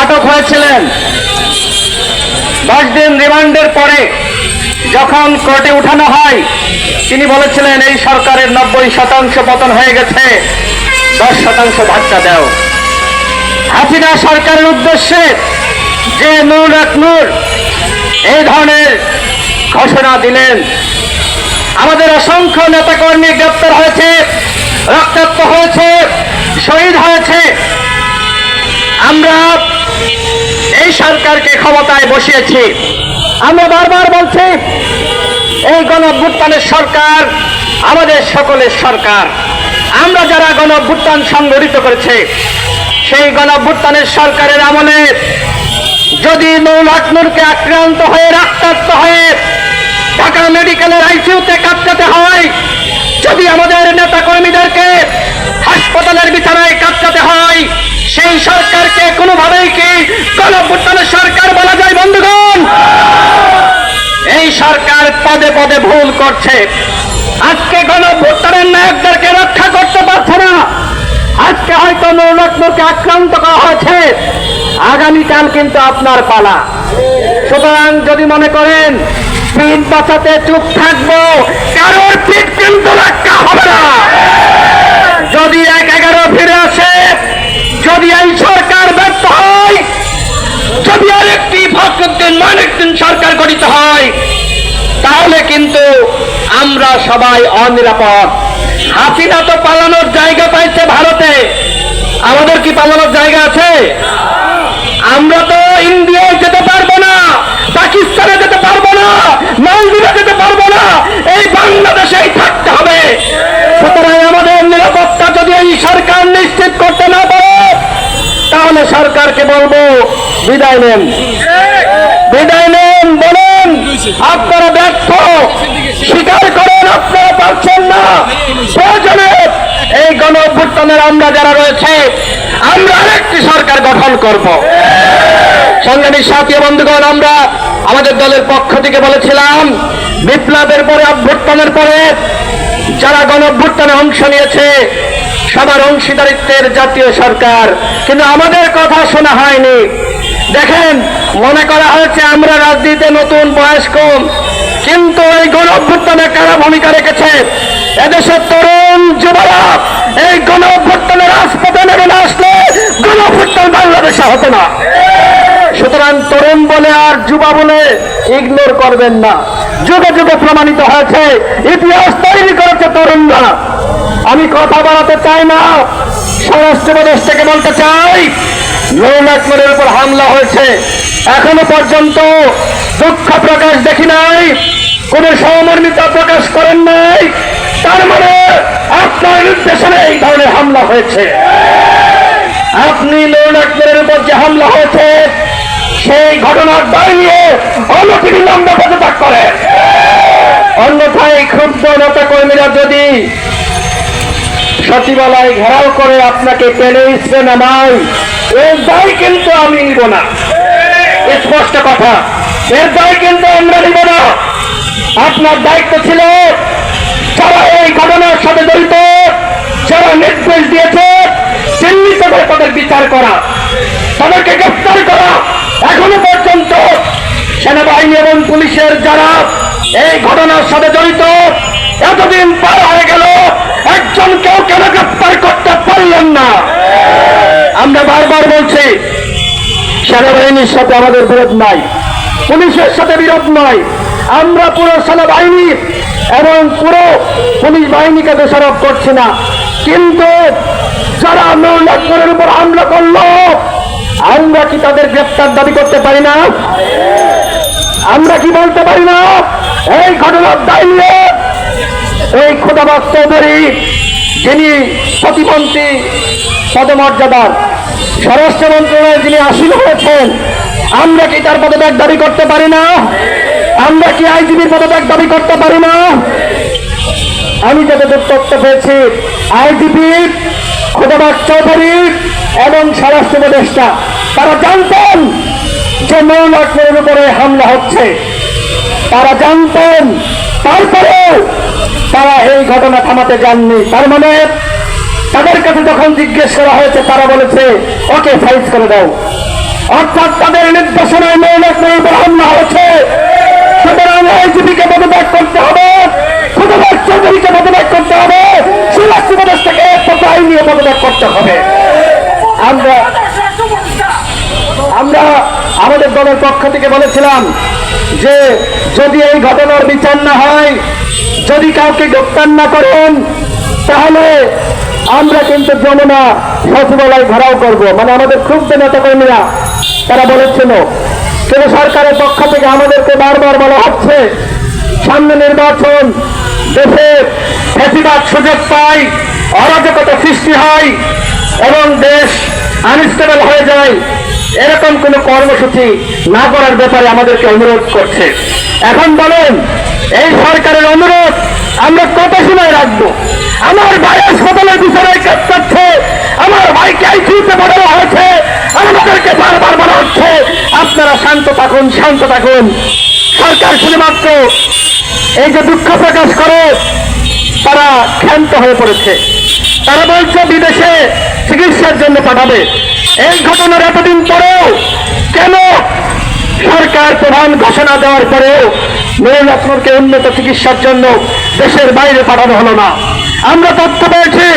আটক হয়েছিলেন। দশ দিন রিমান্ডের পরে যখন কোর্টে উঠানো হয়, তিনি বলেছিলেন, এই সরকারের নব্বই শতাংশ পতন হয়ে গেছে। দশ শতাংশ ভাট্টা দেও। হাসিনা সরকারের উদ্দেশ্যে যে নূর এক নূর, এই ধরনের ঘোষণা দিলেন। আমাদের অসংখ্য নেতাকর্মী গ্রেপ্তার হয়েছে, রক্তাক্ত হয়েছে, শহীদ হয়েছে। আমরা এই সরকারকে ক্ষমতায় বসিয়েছি। আমরা বারবার বলছি, এই গণ অভ্যুত্থানের সরকার আমাদের সকলের সরকার। আমরা যারা গণ অভ্যুত্থান সংগঠিত করেছে, সেই গণ অভ্যুত্থানের সরকারের আমলে যদি নৌল আকনুরকে আক্রান্ত হয়ে রক্তাক্ত হয়ে ঢাকা মেডিকেলের আইসিউতে কাটতে হয়, যদি আমাদের নেতা কর্মীদেরকে হাসপাতালের বিছানায় কাটতে হয় সেই সরকারকে কোনোভাবেই কি গণভুত্থানের সরকার বলা যায়, বন্ধুগণ? এই সরকার পদে পদে ভুল করছে। আজকে গণভুত্থানের নায়কদেরকে রক্ষা করতে পারছে না। আজকে হয়তো নৌলক্ষ্মকে আক্রান্ত করা হয়েছে। আগামীকাল কিন্তু আপনার পালা। সুতরাং যদি মনে করেন, পিঠ বাঁচাতে চুপ থাকব, কারোর পিঠ কিন্তু রক্ষা হবে না। আমরা সবাই অনিরাপদ। হাসিনা তো পালানোর জায়গা পাইছে ভারতে। আমাদের কি পালানোর জায়গা আছে? আমরা তো ইন্ডিয়ায় যেতে পারব না, পাকিস্তানে যেতে পারব না, মালদ্বীপে যেতে পারব না, এই বাংলাদেশেই থাকতে হবে। সুতরাং আমাদের নিরাপত্তা যদি এই সরকার নিশ্চিত করতে না পারে, তাহলে সরকারকে বলব, বিদায় নেন। বিদায় নেন, বলেন, আপনারা ব্যর্থ, স্বীকার এই গণ অভ্যুত্থানের আমরা যারা রয়েছে, আমরা আরেকটি সরকার গঠন করব। সংগ্রামী সাথী বন্ধুগণ, আমরা আমাদের দলের পক্ষ থেকে বলেছিলাম, বিপ্লবের পরে, অভ্যুত্থানের পরে যারা গণ অভ্যুত্থানে অংশ নিয়েছে, সবার অংশীদারিত্বের জাতীয় সরকার। কিন্তু আমাদের কথা শোনা হয়নি। দেখেন, মনে করা হয়েছে আমরা রাজনীতিতে নতুন বয়স কম কিন্তু এই গণ অভ্যুত্থানে কারা ভূমিকা রেখেছে? এদেশের তরুণ যুবরা, এই গণ অভ্যুত্থানের রাজপথে নেমে না আসলে গণ অভ্যুত্থান বাংলাদেশে হতো না। সুতরাং তরুণ বলে আর যুবা বলে ইগনোর করবেন না। যুগে যুগে প্রমাণিত হয়েছে, ইতিহাস তৈরি করেছে তরুণরা। আমি কথা বাড়াতে চাই না, স্বরাষ্ট্র প্রদেশ থেকে বলতে চাই নৌলাকমের উপর হামলা হয়েছে। এখনও পর্যন্ত দুঃখ প্রকাশ দেখি নাই, কোন সহমর্মিতা প্রকাশ করেন নাই। তার মানে আপনার নির্দেশনে এই ধরনের হামলা হয়েছে। আপনি নৌলাকমের উপর যে হামলা হয়েছে, সেই ঘটনার দাঁড়িয়ে দায় নিয়ে অনতিবিলম্বে পদত্যাগ করেন অন্যথায় ক্ষুব্ধ নেতা কর্মীরা যদি সচিবালয় ঘেরাও করে আপনাকে টেনে ইসরে নামাই এর দায় কিন্তু আমি নিব না। স্পষ্ট কথা। এর দায় কিন্তু আমরা নিব না। আপনার দায়িত্ব ছিল যারা এই ঘটনার সাথে জড়িত, যারা নির্দেশ দিয়েছে, চিহ্নিত করে তাদের বিচার করা, তাদেরকে গ্রেফতার করা। এখনও পর্যন্ত সেনাবাহিনী এবং পুলিশের যারা এই ঘটনার সাথে জড়িত, এতদিন পার হয়ে গেল, একজন কেউ কেন গ্রেফতার করতে পারলেন না। আমরা বারবার বলছি, সেনাবাহিনীর সাথে আমাদের বিরোধ নাই। পুলিশের সাথে বিরোধ নয়। আমরা পুরো সেনাবাহিনী এবং পুরো পুলিশ বাহিনীকে দোষারোপ করছি না। কিন্তু যারা নৌলক্ষণের উপর হামলা করল, আমরা কি তাদের গ্রেপ্তার দাবি করতে পারি না? আমরা কি বলতে পারি না? এই ঘটনার দায় এই খোদাবাস চৌধুরী, যিনি প্রতিমন্ত্রী পদমর্যাদার স্বরাষ্ট্র মন্ত্রণালয়ে যিনি আসীন হয়েছেন আমরা কি তার পদত্যাগ দাবি করতে পারি না? আমরা কি আইজিবির পদত্যাগ দাবি করতে পারি না? আমি যতদূর তথ্য পেয়েছি আইজিপি খোদাবাস চৌধুরী এবং স্বরাষ্ট্র উপদেষ্টা, তারা জানতেন যে মৌলাক্ষের উপরে হামলা হচ্ছে। তারা জানতেন, তারপরে তারা এই ঘটনা থামাতে যাননি। তার মানে তাদের কাছে যখন জিজ্ঞেস করা হয়েছে, তারা বলেছে, ওকে ফাইজ করে দাও। অর্থাৎ তাদের নির্দেশনায় মেয়ের উপর হামলা হয়েছে। সুতরাং আইজিপিকে পদত্যাগ করতে হবে। সুতরাং চৌধুরীকে পদত্যাগ করতে হবে। প্রদেশ থেকে কোথায় নিয়ে পদত্যাগ করতে হবে। আমরা আমরা আমাদের দলের পক্ষ থেকে বলেছিলাম যে যদি এই ঘটনার বিচার না হয়, যদি কাউকে গ্রেপ্তার না করেন, তাহলে আমরা কিন্তু যমুনা সচিবালয় ঘেরাও করব। মানে আমাদের ক্ষুব্ধ নেতাকর্মীরা তারা বলেছিল কিন্তু সরকারের পক্ষ থেকে আমাদেরকে বারবার বলা হচ্ছে, সামনে নির্বাচন, দেশে ফেসিবাদ সুযোগ পায় অরাজকতা সৃষ্টি হয়, এবং দেশ আনস্টেবল হয়ে যায়। এরকম কোন কর্মসূচি না করার ব্যাপারে আমাদেরকে অনুরোধ করছে। এখন বলেন, এই সরকারের অনুরোধ আমরা কত সময় রাখব? আমার ভাই হাসপাতালে বিচারে কাজ করছে আমার ভাইকে আইসিউতে পাঠানো হয়েছে। আমাদেরকে বারবার বলা হচ্ছে, আপনারা শান্ত থাকুন শান্ত থাকুন। সরকার শুধুমাত্র এই যে দুঃখ প্রকাশ করে, তারা ক্ষান্ত হয়ে পড়েছে। তারা বলছে, বিদেশে চিকিৎসার জন্য পাঠাবে। এই ঘটনার এতদিন পরেও কেন সরকার প্রধান ঘোষণা দেওয়ার পরেও মেয়ের রত্নকে উন্নত চিকিৎসার জন্য দেশের বাইরে পাঠানো হলো না? আমরা তথ্য পেয়েছি।